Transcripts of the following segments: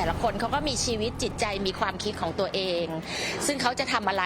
แต่ละคนเขาก็มีชีวิตจิตใจมีความคิดของตัวเอง ซึ่งเขาจะทำอะไร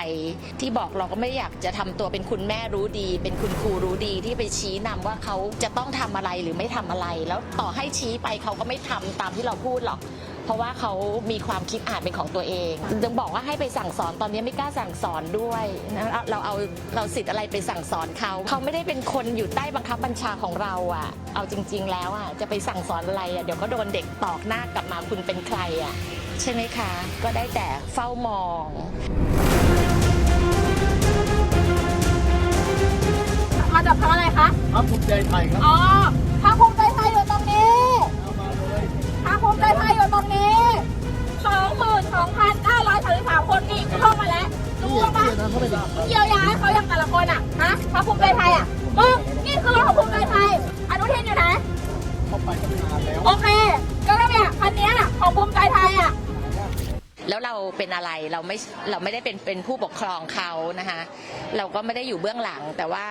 ที่บอกเราก็ไม่อยากจะทำตัวเป็นคุณแม่รู้ดี เป็นคุณครูรู้ดีที่ไปชี้นำว่าเขาจะต้องทำอะไรหรือไม่ทำอะไร แล้วต่อให้ชี้ไปเขาก็ไม่ทำตามที่เราพูดหรอก เพราะว่าเขามีความคิดอ่านเป็นของตัวเองจึงบอกว่าให้ไปสั่งสอนตอนนี้ไม่กล้าสั่งสอนด้วยนะเราเอาเราสิทธิ์อะไรไปสั่งสอนเขาเขาไม่ได้เป็นคนอยู่ใต้บังคับบัญชาของเราอะ เอาจริง ๆ แล้วอะจะไปสั่งสอนอะไรอะเดี๋ยวก็โดนเด็กตอกหน้ากลับมาคุณเป็นใครอะใช่ไหมคะ ก็ได้แต่เฝ้ามองมาจากพักอะไรคะพรรคภูมิใจไทยครับ อ๋อ เยวนะเขาไปด่าเยียวยาให้เขาอย่างแต่ละคนอะฮะพักภูมิใจไทยอะมึงนี่คือรถของภูมิใจไทยอนุทินอยู่ไหนเขาไปนานแล้วโอเคก็เนี่ยคันเนี้ยของภูมิใจไทยอะแล้วเราเป็นอะไรเราไม่เราไม่ได้เป็นเป็นผู้ปกครองเขานะคะเราก็ไม่ได้อยู่เบื้องหลังแต่ว่า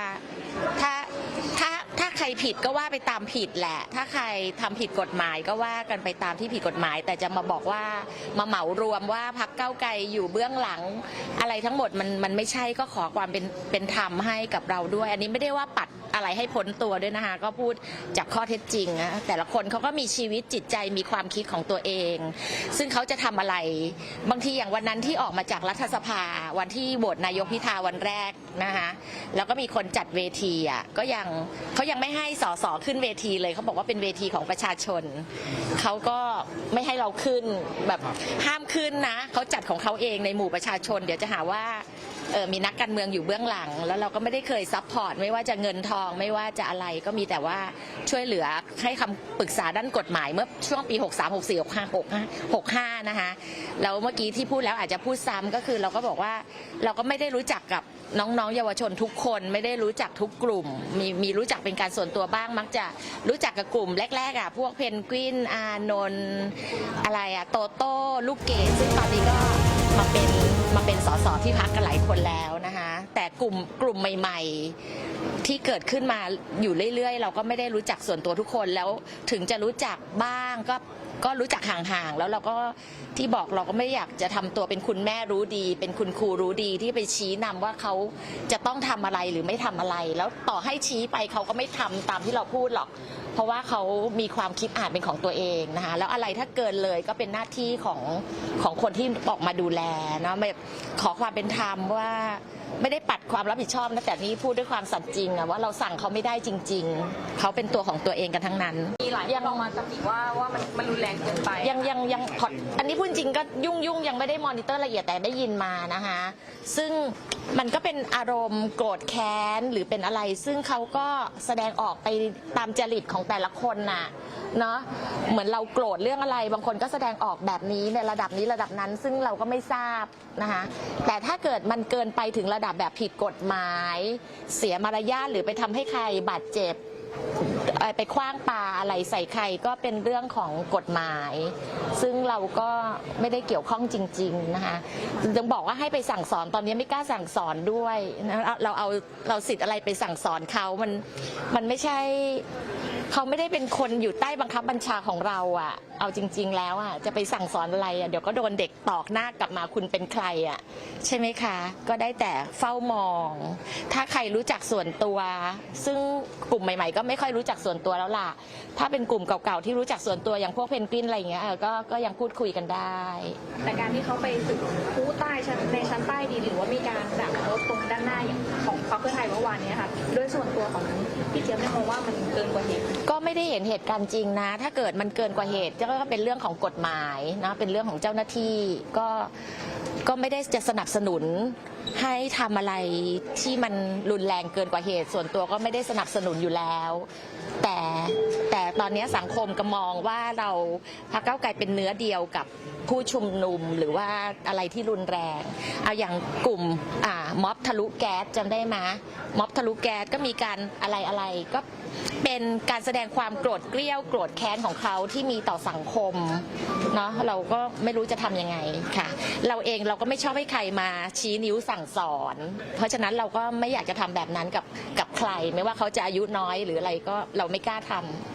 ถ้าถ้า ถ้าใครผิดก็ว่าไปตามผิดแหละ ถ้าใครทำผิดกฎหมายก็ว่ากันไปตามที่ผิดกฎหมาย แต่จะมาบอกว่ามาเหมารวมว่าพักเก้าไกลอยู่เบื้องหลัง อะไรทั้งหมดมันมันไม่ใช่ก็ขอความเป็นเป็นธรรมให้กับเราด้วย อันนี้ไม่ได้ว่าปัดอะไรให้พ้นตัวด้วยนะคะ ก็พูดจากข้อเท็จจริงนะแต่ละคนเขาก็มีชีวิตจิตใจมีความคิดของตัวเอง ซึ่งเขาจะทำอะไร บางทีอย่างวันนั้นที่ออกมาจากรัฐสภาวันที่โหวตนายกพิธาวันแรกนะคะแล้วก็มีคนจัดเวทีอะก็ยังเขายังไม่ให้สสขึ้นเวทีเลยเขาบอกว่าเป็นเวทีของประชาชนเขาก็ไม่ให้เราขึ้นแบบห้ามขึ้นนะเขาจัดของเขาเองในหมู่ประชาชน เดี๋ยวจะหาว่า เออมีนักการเมืองอยู่เบื้องหลัง แล้วเราก็ไม่ได้เคยซัพพอร์ตไม่ว่าจะเงินทองไม่ว่าจะอะไรก็มีแต่ว่าช่วยเหลือให้คำปรึกษาด้านกฎหมายเมื่อช่วงปี 63 64 65 65 65 นะคะแล้วเมื่อกี้ที่พูดแล้วอาจจะพูดซ้ำก็คือเราก็บอกว่าเราก็ไม่ได้รู้จักกับน้องๆ เยาวชนทุกคนไม่ได้รู้จักทุกกลุ่ม มีมีรู้จักเป็นการส่วนตัวบ้าง มักจะรู้จักกับกลุ่มแรกๆอะพวกเพนกวินอานนท์อะไรอะโตโต้ลูกเกดซึ่งตอนนี้ก็มาเป็น มาเป็นสสที่พักกันหลายคนแล้วนะคะแต่กลุ่มกลุ่มใหม่ ๆ ที่เกิดขึ้นมาอยู่เรื่อยๆ เราก็ไม่ได้รู้จักส่วนตัวทุกคนแล้วถึงจะรู้จักบ้างก็ ก็รู้จักห่างๆ แล้วเราก็ที่บอกเราก็ไม่อยากจะทำตัวเป็นคุณแม่รู้ดี เป็นคุณครูรู้ดีที่ไปชี้นำว่าเขาจะต้องทำอะไรหรือไม่ทำอะไร แล้วต่อให้ชี้ไปเขาก็ไม่ทำตามที่เราพูดหรอก เพราะว่าเขามีความคิดอ่านเป็นของตัวเองนะคะแล้วอะไรถ้าเกินเลยก็เป็นหน้าที่ของของคนที่ออกมาดูแลเนาะแบบขอความเป็นธรรมว่า ไม่ได้ปัดความรับผิดชอบนะแต่นี่พูดด้วยความสัตย์จริงอะว่าเราสั่งเขาไม่ได้จริง ๆ เขาเป็นตัวของตัวเองกันทั้งนั้น มีหลายยังลงมาตำหนิว่าว่ามันมันรุนแรงเกินไป ยังยังยังพอดอันนี้พูดจริงก็ยุ่งยุ่งยังไม่ได้มอนิเตอร์ละเอียดแต่ได้ยินมานะคะซึ่งมันก็เป็นอารมณ์โกรธแค้นหรือเป็นอะไร ซึ่งเขาก็แสดงออกไปตามจริตของแต่ละคนน่ะ เนาะเหมือนเราโกรธเรื่องอะไร บางคนก็แสดงออกแบบนี้ในระดับนี้ระดับนั้นซึ่งเราก็ไม่ทราบนะคะแต่ถ้าเกิดมันเกินไปถึงระดับแบบผิดกฎหมาย เสียมารยาทหรือไปทำให้ใครบาดเจ็บไปคว้างปลาอะไรใส่ใครก็เป็นเรื่องของกฎหมาย ซึ่งเราก็ไม่ได้เกี่ยวข้องจริง ๆนะคะยังบอกว่าให้ไปสั่งสอนตอนนี้ไม่กล้าสั่งสอนด้วยนะเราเอาเราสิทธิ์อะไรไปสั่งสอนเขามันมันไม่ใช่ เขาไม่ได้เป็นคนอยู่ใต้บังคับบัญชาของเราอะ่ะ เอาจริง ๆ แล้วอะ่ะจะไปสั่งสอนอะไรอะ่ะเดี๋ยวก็โดนเด็กตอกหน้ากลับมาคุณเป็นใครอะ่ะใช่ไหมคะ ก็ได้แต่เฝ้ามอง ถ้าใครรู้จักส่วนตัว ซึ่งกลุ่มใหม่ ๆ ก็ไม่ค่อยรู้จักส่วนตัวแล้วล่ะ ถ้าเป็นกลุ่มเก่าๆที่รู้จักส่วนตัวอย่างพวกเพนกวินอะไรอย่างเงี้ยเออก็ก็ยังพูดคุยกันได้ แต่การที่เขาไปตึกผู้ใต้ชั้นในชั้นใต้ดินหรือว่ามีการดักรถตรงด้านหน้าอย่างของพรรคเพื่อไทยเมื่อวานนี้ค่ะโดยส่วนตัวของพี่เจี๊ยบได้มองว่ามันเกินกว่าเหตุก็ไม่ได้เห็นเหตุการณ์จริงนะ ถ้าเกิดมันเกินกว่าเหตุก็เป็นเรื่องของกฎหมายนะเป็นเรื่องของเจ้าหน้าที่ก็ก็ไม่ได้จะสนับสนุน ให้ทำอะไรที่มันรุนแรงเกินกว่าเหตุ ส่วนตัวก็ไม่ได้สนับสนุนอยู่แล้ว แต่แต่ตอนนี้สังคมก็มองว่าเราพรรคเก้าวไกลเป็นเนื้อเดียวกับผู้ชุมนุมหรือว่าอะไรที่รุนแรง เอาอย่างกลุ่มอ่าม็อบทะลุแก๊สจำได้ไหมม็อบทะลุแก๊สก็มีการอะไรอะไรก็เป็นการแสดงความโกรธเกรี้ยวโกรธแค้นของเขาที่มีต่อสังคมเนาะเราก็ไม่รู้จะทำยังไงค่ะ เราเองเราก็ไม่ชอบให้ใครมาชี้นิ้วใสสั่งสอน เพราะฉะนั้นเราก็ไม่อยากจะทำแบบนั้นกับกับใคร ไม่ว่าเขาจะอายุน้อยหรืออะไรก็เราไม่กล้าทำ